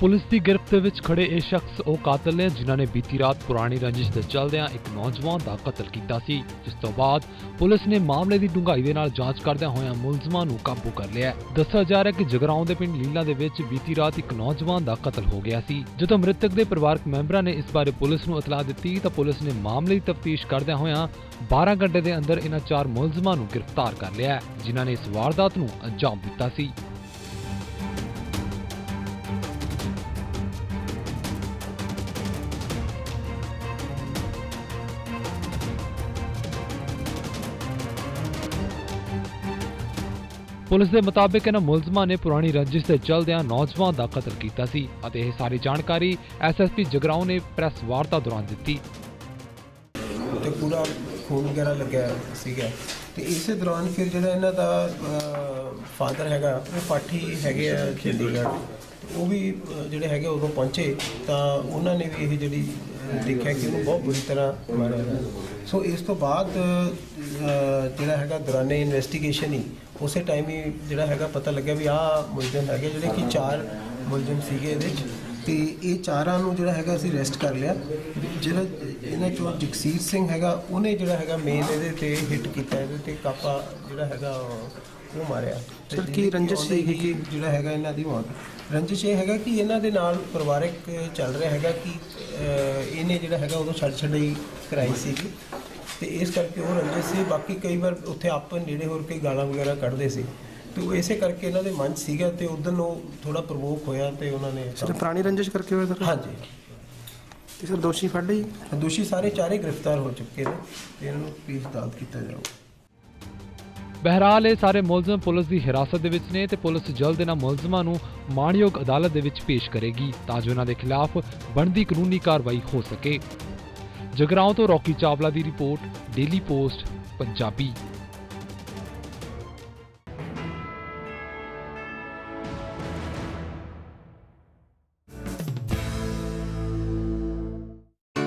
Police ਦੀ ਗ੍ਰਿਫਤ ਵਿੱਚ ਖੜੇ ਇਹ ਸ਼ਖਸ ਉਹ ਕਾਤਲ ਨੇ ਜਿਨ੍ਹਾਂ ਨੇ ਬੀਤੀ ਰਾਤ ਪੁਰਾਣੀ ਰੰਜਿਸ਼ ਦੇ ਚੱਲਦਿਆਂ ਇੱਕ ਨੌਜਵਾਨ ਦਾ ਕਤਲ ਕੀਤਾ ਸੀ, ਜਿਸ ਤੋਂ ਬਾਅਦ ਪੁਲਿਸ ਨੇ ਮਾਮਲੇ ਦੀ ਡੂੰਘਾਈ ਦੇ ਨਾਲ ਜਾਂਚ ਕਰਦਿਆਂ ਹੋਇਆਂ ਮੁਲਜ਼ਮਾਂ ਨੂੰ ਕਾਬੂ ਕਰ ਲਿਆ। ਦੱਸਿਆ ਜਾ ਰਿਹਾ ਹੈ ਕਿ ਜਗਰਾਉਂ ਦੇ ਪਿੰਡ ਲੀਲਾ ਦੇ ਵਿੱਚ ਬੀਤੀ ਰਾਤ ਇੱਕ ਨੌਜਵਾਨ ਦਾ ਕਤਲ ਹੋ ਗਿਆ ਸੀ। ਜਦੋਂ ਮ੍ਰਿਤਕ ਦੇ ਪਰਿਵਾਰਕ ਮੈਂਬਰਾਂ ਨੇ ਇਸ ਬਾਰੇ ਪੁਲਿਸ ਨੂੰ ਇਤਲਾਹ ਦਿੱਤੀ ਤਾਂ ਪੁਲਿਸ ਨੇ ਮਾਮਲੇ ਦੀ ਤਫਤੀਸ਼ ਕਰਦਿਆਂ ਹੋਇਆਂ 12 ਘੰਟੇ ਦੇ ਅੰਦਰ ਇਹਨਾਂ ਚਾਰ ਮੁਲਜ਼ਮਾਂ ਨੂੰ ਗ੍ਰਿਫਤਾਰ ਕਰ ਲਿਆ, ਜਿਨ੍ਹਾਂ ਨੇ ਇਸ ਵਾਰਦਾਤ ਨੂੰ ਅੰਜਾਮ ਦਿੱਤਾ ਸੀ। ਪੁਲਿਸ ਦੇ ਮੁਤਾਬਕ ਇਹਨਾਂ ਮੁਲਜ਼ਮਾਂ ਨੇ ਪੁਰਾਣੀ ਰੰਜਿਸ਼ ਦੇ ਚੱਲਦਿਆਂ ਨੌਜਵਾਨ ਦਾ ਕਤਲ ਕੀਤਾ ਸੀ ਅਤੇ ਇਹ ਸਾਰੀ ਜਾਣਕਾਰੀ ਐਸਐਸਪੀ ਜਗਰਾਉਂ ਨੇ ਪ੍ਰੈਸ ਵਾਰਤਾ ਦੌਰਾਨ ਦਿੱਤੀ। ਤੇ ਪੂਰਾ ਖੂਨ ਵਗੈਰਾ ਲੱਗਿਆ ਸੀਗਾ ਤੇ ਇਸੇ ਦੌਰਾਨ ਫਿਰ ਜਿਹੜਾ ਇਹਨਾਂ ਦਾ ਫਾਦਰ ਹੈਗਾ, ਉਹ ਪਾਠੀ ਹੈਗੇ ਆ ਚੰਡੀਗੜ੍ਹ ਉਹ ਵੀ ਜਿਹੜੇ ਹੈਗੇ ਉਦੋਂ ਪਹੁੰਚੇ ਤਾਂ ਉਹਨਾਂ ਨੇ ਵੀ ਇਹ ਜਿਹੜੀ ਦੇਖਿਆ ਕਿ ਉਹਨੂੰ ਬਹੁਤ ਬੁਰੀ ਤਰ੍ਹਾਂ ਮਾਰਿਆ ਗਿਆ ਸੋ ਇਸ ਤੋਂ ਬਾਅਦ ਜਿਹੜਾ ਹੈਗਾ ਦੌਰਾਨੇ ਇਨਵੈਸਟੀਗੇਸ਼ਨ ਹੀ, ਉਸੇ ਟਾਈਮ ਹੀ ਜਿਹੜਾ ਹੈਗਾ ਪਤਾ ਲੱਗਿਆ ਵੀ ਆਹ ਮੁਲਜ਼ਮ ਹੈਗੇ ਜਿਹੜੇ ਕਿ ਚਾਰ ਮੁਲਜ਼ਮ ਸੀਗੇ ਇਹਦੇ 'ਚ। ਤੇ ਇਹ ਚਾਰਾਂ ਨੂੰ ਜਿਹੜਾ ਹੈਗਾ ਅਸੀਂ ਅਰੈਸਟ ਕਰ ਲਿਆ। ਜਿਹੜਾ ਇਹਨਾਂ ਚੋਂ ਜਗਸੀਰ ਸਿੰਘ ਹੈਗਾ ਉਹਨੇ ਜਿਹੜਾ ਹੈਗਾ ਮੇਨ ਇਹਦੇ ਤੇ ਹਿੱਟ ਕੀਤਾ ਇਹਦੇ ਤੇ ਕਾਪਾ ਜਿਹੜਾ ਹੈਗਾ ਉਹ ਮਾਰਿਆ। ਤੇ Sir, ਕੀ ਰੰਜਿਸ਼ ਸੀਗੀ? ਹੀ ਜਿਹੜਾ ਹੈਗਾ ਇਹਨਾਂ ਦੀ ਮੌਤ। ਰੰਜਿਸ਼ ਇਹ ਹੈਗਾ ਕਿ ਇਹਨਾਂ ਦੇ ਨਾਲ ਪਰਿਵਾਰਕ ਚੱਲ ਰਿਹਾ ਹੈਗਾ ਕਿ ਇਹਨੇ ਜਿਹੜਾ ਹੈਗਾ ਉਦੋਂ ਛੱਡ ਛੜਾਈ ਕਰਾਈ ਸੀਗੀ। ਤੇ ਇਸ ਕਰਕੇ ਉਹ ਰੰਜਿਸ਼ ਸੀ। ਬਾਕੀ ਕਈ ਵਾਰ ਉੱਥੇ ਆਪ ਨੇੜੇ ਹੋਰ ਕੇ ਗਾਲਾਂ ਵਗੈਰਾ ਕੱਢਦੇ ਸੀ। ਤੇ ਉਹ ਇਸੇ ਕਰਕੇ ਇਹਨਾਂ ਦੇ ਮਨ 'ਚ ਸੀਗਾ ਤੇ ਉਦੋਂ ਉਹ ਥੋੜਾ ਪ੍ਰਵੋਕ ਹੋਇਆ ਤੇ ਉਹਨਾਂ ਨੇ ਸਰ ਪੁਰਾਣੀ ਰੰਜਿਸ਼ ਕਰਕੇ ਹੋਇਆ ਸਰ? ਹਾਂਜੀ। ਤੇ ਸਰ ਦੋਸ਼ੀ ਫੜ ਲਈ? ਦੋਸ਼ੀ ਸਾਰੇ ਚਾਰੇ ਗ੍ਰਿਫਤਾਰ ਹੋ ਚੁੱਕੇ ਨੇ ਤੇ ਇਹਨਾਂ ਨੂੰ ਪੀਸ ਅਦਾਲਤ ਕੀਤਾ ਜਾਊਗਾ ਬਹਿਰਾਲ ਇਹ ਸਾਰੇ ਮੁਲਜ਼ਮ ਪੁਲਿਸ ਦੀ ਹਿਰਾਸਤ ਦੇ ਵਿੱਚ ਨੇ ਤੇ ਪੁਲਿਸ ਜਲਦ ਇਹਨਾਂ ਮੁਲਜ਼ਮਾਂ ਨੂੰ ਮਾਣਯੋਗ ਅਦਾਲਤ ਦੇ ਵਿੱਚ ਪੇਸ਼ ਕਰੇਗੀ ਤਾਂ ਜੋ ਇਹਨਾਂ ਦੇ ਖਿਲਾਫ ਬਣਦੀ ਕਾਨੂੰਨੀ ਕਾਰਵਾਈ ਹੋ ਸਕੇ। ਜਗਰਾਉਂ ਤੋਂ ਰੌਕੀ ਚਾਵਲਾ ਦੀ ਰਿਪੋਰਟ ਡੇਲੀ ਪੋਸਟ ਪੰਜਾਬੀ।